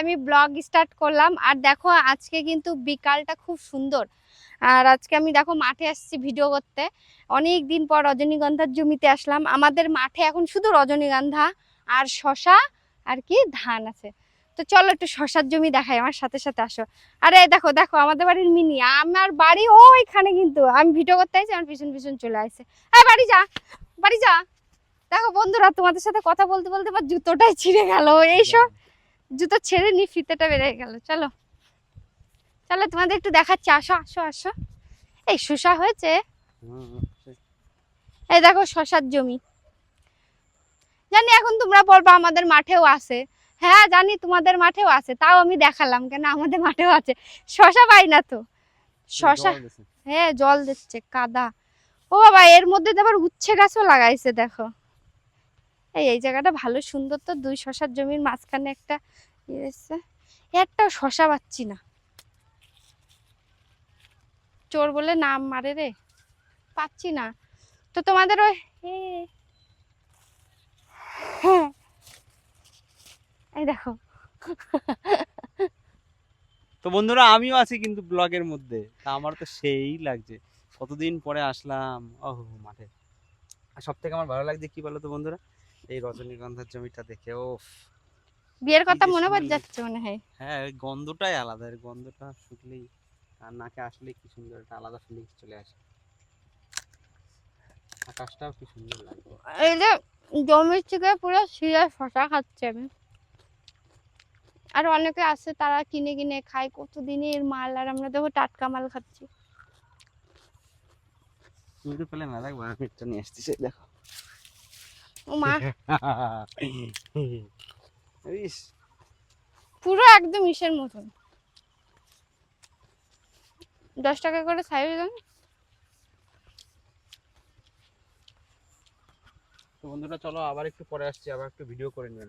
আমি blog start করলাম। আর দেখো, আজকে কিন্তু বিকালটা খুব সুন্দর। আর আজকে আমি দেখো, মাঠে আসছি ভিডিও করতে। অনেক দিন পর রজনীগন্ধার জমিতে আসলাম। আমাদের মাঠে এখন শুধু রজনীগন্ধা আর শশা আর কি ধান আছে। তো চলো একটু শশার জমি দেখাই, আমার সাথে সাথে আসো। আরে দেখো দেখো, আমাদের বাড়ির মিনি, আমার বাড়ি ওইখানে কিন্তু। আমি ভিডিও করতে আসছি আমার পিছন পিছন চলে আসছে এই বাড়ি যা বাড়ি যা। দেখো বন্ধুরা তোমাদের সাথে কথা বলতে বলতে আমার জুতোটাই ছিঁড়ে গেল। এইসব জুতো ছেড়ে নি ফিতেটা বেড়ে গেল। চলো। চলো তোমাদের একটু দেখাচ্ছি। আসো আসো আসো। এই শসা হয়েছে। এই দেখো শশার জমি। জানি এখন তোমরা বলবা আমাদের মাঠেও আছে। হ্যাঁ জানি তোমাদের মাঠেও আছে। তাও আমি দেখালাম কেন? আমাদের মাঠেও আছে। শশা পাই না তো। শশা হ্যাঁ জল দিচ্ছে কাদা। ও বাবা এর মধ্যে তো আবার উচ্ছে গাছও লাগাইছে দেখো। এই এই জায়গাটা ভালো, সুন্দর তো। দুই শশার জমির মাঝখানে একটা ইয়ে শশা পাচ্ছি না। চোর বলে নাম মারে রে। পাচ্ছি না। তো তোমাদের ওই হ্যাঁ। এই দেখো। তো বন্ধুরা, আমিও আছি কিন্তু ব্লগের মধ্যে। তা আমার তো সেই লাগছে। কতদিন পরে আসলাম? ওহ, মাঠে। আর সব থেকে আমার ভালো লাগছে কি বলো তো বন্ধুরা? এই রজনীগন্ধার জমিটা দেখে ও বিয়ের কথা মনে পড়ে যাচ্ছে মনে হয়। হ্যাঁ ওই গন্ধটাই আলাদা এর গন্ধটা শুকলেই আর নাকে আসলে কি সুন্দর একটা আলাদা ফিলিংস চলে আসে। আকাশটাও কি সুন্দর লাগবে এই যে জমির থেকে পুরো শিরা শশা খাচ্ছে আমি। আর অনেকে আছে তারা কিনে কিনে খায় কতদিনের মাল আর আমরা দেখো টাটকা মাল খাচ্ছি। তুমি তো পেলে না দেখব আমি একটা নিয়ে আসতেছি দেখো। মা পুরো একদম ইসের মতন। দশ টাকা করে সাইজ তো বন্ধুরা চলো আবার একটু পরে আসছি আবার একটু ভিডিও করে নিয়ে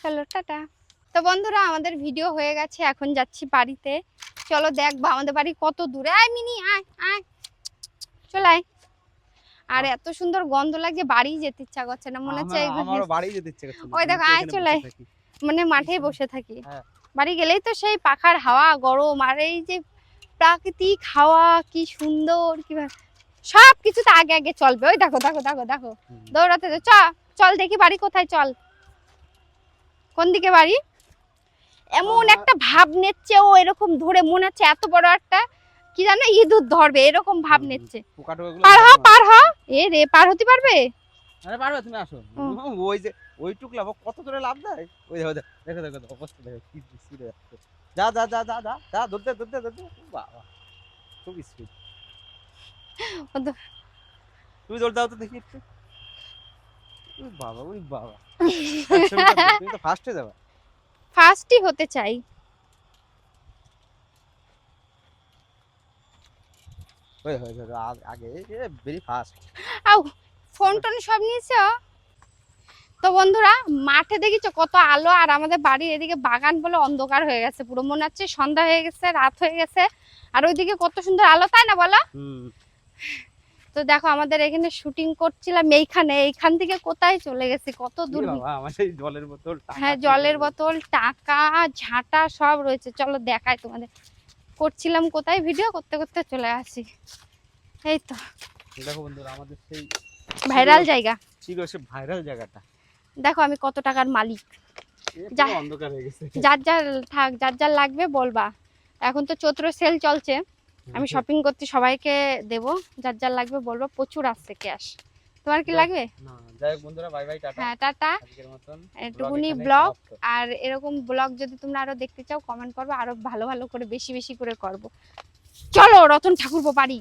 চলো টাটা। তো বন্ধুরা আমাদের ভিডিও হয়ে গেছে এখন যাচ্ছি বাড়িতে। চলো দেখব আমাদের বাড়ি কত দূরে। আয় মিনি আয় আয়। চল আয়। আর এত সুন্দর গন্ধ লাগছে বাড়ি যেতে ইচ্ছা করছে না মনে হচ্ছে আমারও বাড়ি যেতে ইচ্ছে করছে ওই দেখো, আয় চলে। মানে মাঠেই বসে থাকি। হ্যাঁ। বাড়ি গেলেই তো সেই পাখার হাওয়া গরম আর এই যে প্রাকৃতিক হাওয়া কি সুন্দর কি সব কিছু তো আগে আগে চলবে। ওই দেখো দেখো দেখো দেখো। দৌড়াতে চ চল দেখি বাড়ি কোথায় চল। কোন দিকে বাড়ি? এমন একটা ভাব নেচ্ছে ও এরকম ধরে মনে হচ্ছে এত বড় একটা কি জানো ইঁদুর ধরবে এরকম ভাব নেচ্ছে। পার হ পার হ এ রে পার হতে পারবে? আরে পারবে তুমি আসো। ওই যে ওইটুক লাভ কত দূরে লাভ দেয়? ওই দেখো দেখো দেখো দেখো অবস্থা দেখো কি স্পিডে যাচ্ছে। যা যা যা যা যা যা ধরতে ধরতে ধরতে। বাবা খুব স্পিড তুমি দৌড় দাও তো দেখি একটু। ওই বাবা ওই বাবা। তুমি তো ফার্স্টে যাবা। ফার্স্টই হতে চাই। ওই হয় আগে ভেরি ফাস্ট আউ ফোন টোন সব নিয়েছো? তো বন্ধুরা মাঠে দেখিছো কত আলো আর আমাদের বাড়ির এদিকে বাগান বলে অন্ধকার হয়ে গেছে পুরো মনে হচ্ছে সন্ধ্যা হয়ে গেছে রাত হয়ে গেছে আর ওইদিকে কত সুন্দর আলো তাই না বলো? তো দেখো আমাদের এখানে শুটিং করছিলাম এইখানে এইখান থেকে কোথায় চলে গেছে? কত দূর? জলের বোতল হ্যাঁ জলের বোতল টাকা ঝাঁটা সব রয়েছে চলো দেখাই তোমাদের। করছিলাম কোথায় ভিডিও করতে করতে চলে আসি। এই তো। দেখো বন্ধুরা আমাদের সেই ভাইরাল জায়গা। ছিল সে ভাইরাল জায়গাটা। দেখো আমি কত টাকার মালিক। যা- অন্ধকার হয়ে গেছে। যার যার থাক যার যার লাগবে বলবা। এখন তো চৈত্র সেল চলছে। আমি শপিং করতে সবাইকে দেব। যার যার লাগবে বলব। প্রচুর আসছে ক্যাশ তোমার কি লাগবে? না যাই বন্ধুরা বাই বাই টাটা। হ্যাঁ টাটা। আজকের মতন এটুকুনি ব্লগ আর এরকম ব্লগ যদি তোমরা আরও দেখতে চাও কমেন্ট করব। আরও ভালো ভালো করে বেশি বেশি করে করব। চলো রতন ঠাকুর বাড়ি।